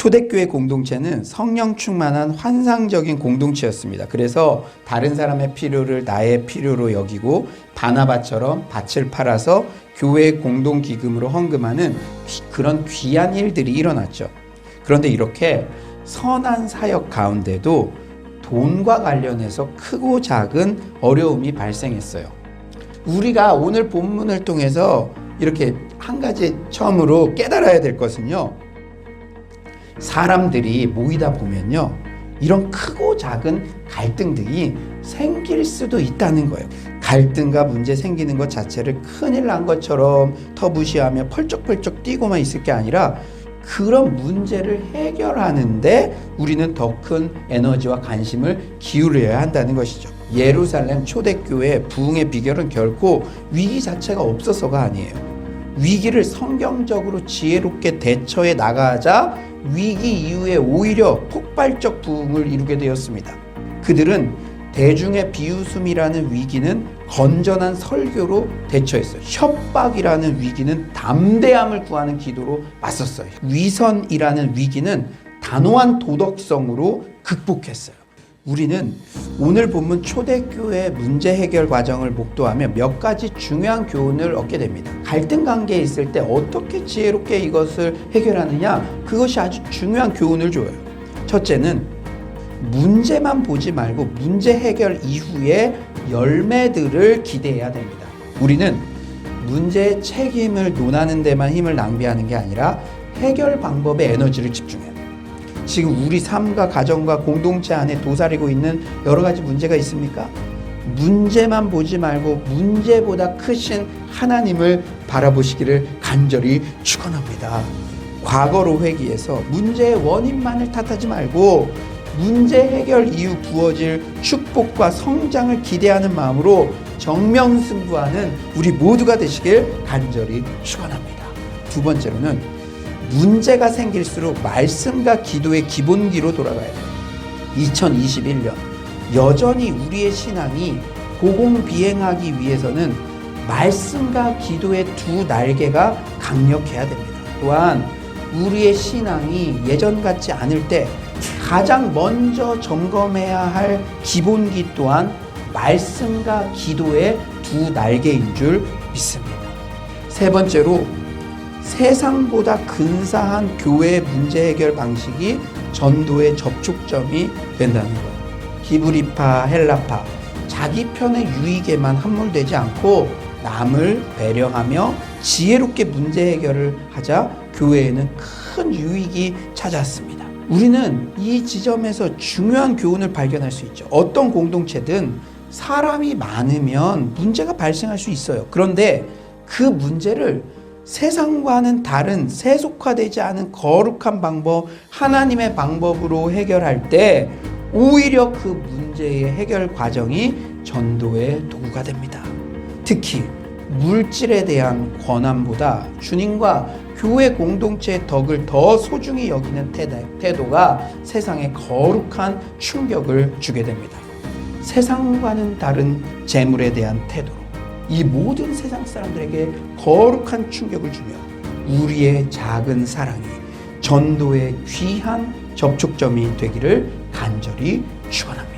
초대교회 공동체는 성령 충만한 환상적인 공동체였습니다. 그래서 다른 사람의 필요를 나의 필요로 여기고 바나바처럼 밭을 팔아서 교회 공동 기금으로 헌금하는 귀- 그런 귀한 일들이 일어났죠. 그런데 이렇게 선한 사역 가운데도 돈과 관련해서 크고 작은 어려움이 발생했어요. 우리가 오늘 본문을 통해서 이렇게 한 가지 처음으로 깨달아야 될 것은요. 사람들이 모이다 보면요. 이런 크고 작은 갈등들이 생길 수도 있다는 거예요. 갈등과 문제 생기는 것 자체를 큰일 난 것처럼 터부시하며 펄쩍펄쩍 뛰고만 있을 게 아니라 그런 문제를 해결하는데 우리는 더 큰 에너지와 관심을 기울여야 한다는 것이죠. 예루살렘 초대교회 부흥의 비결은 결코 위기 자체가 없어서가 아니에요. 위기를 성경적으로 지혜롭게 대처해 나가자 위기 이후에 오히려 폭발적 부흥을 이루게 되었습니다. 그들은 대중의 비웃음이라는 위기는 건전한 설교로 대처했어요. 협박이라는 위기는 담대함을 구하는 기도로 맞섰어요. 위선이라는 위기는 단호한 도덕성으로 극복했어요. 우리는 오늘 본문 초대교회 문제 해결 과정을 목도하며 몇 가지 중요한 교훈을 얻게 됩니다. 갈등 관계에 있을 때 어떻게 지혜롭게 이것을 해결하느냐 그것이 아주 중요한 교훈을 줘요. 첫째는 문제만 보지 말고 문제 해결 이후에 열매들을 기대해야 됩니다. 우리는 문제의 책임을 논하는 데만 힘을 낭비하는 게 아니라 해결 방법에 에너지를 집중해야 돼요. 지금 우리 삶과 가정과 공동체 안에 도사리고 있는 여러 가지 문제가 있습니까? 문제만 보지 말고 문제보다 크신 하나님을 바라보시기를 간절히 축원합니다. 과거로 회귀해서 문제의 원인만을 탓하지 말고 문제 해결 이후 부어질 축복과 성장을 기대하는 마음으로 정명승부하는 우리 모두가 되시길 간절히 축원합니다. 두 번째로는 문제가 생길수록 말씀과 기도의 기본기로 돌아가야 돼요. 2021년 여전히 우리의 신앙이 고공 비행하기 위해서는 말씀과 기도의 두 날개가 강력해야 됩니다. 또한 우리의 신앙이 예전 같지 않을 때 가장 먼저 점검해야 할 기본기 또한 말씀과 기도의 두 날개인 줄 믿습니다. 세 번째로 세상보다 근사한 교회 문제 해결 방식이 전도의 접촉점이 된다는 거예요. 히브리파, 헬라파, 자기 편의 유익에만 함몰되지 않고 남을 배려하며 지혜롭게 문제 해결을 하자 교회에는 큰 유익이 찾아왔습니다. 우리는 이 지점에서 중요한 교훈을 발견할 수 있죠. 어떤 공동체든 사람이 많으면 문제가 발생할 수 있어요. 그런데 그 문제를 세상과는 다른 세속화되지 않은 거룩한 방법, 하나님의 방법으로 해결할 때 오히려 그 문제의 해결 과정이 전도의 도구가 됩니다. 특히 물질에 대한 권한보다 주님과 교회 공동체의 덕을 더 소중히 여기는 태도- 태도가 세상에 거룩한 충격을 주게 됩니다. 세상과는 다른 재물에 대한 태도로 이 모든 세상 사람들에게 거룩한 충격을 주며 우리의 작은 사랑이 전도의 귀한 접촉점이 되기를 간절히 축원합니다.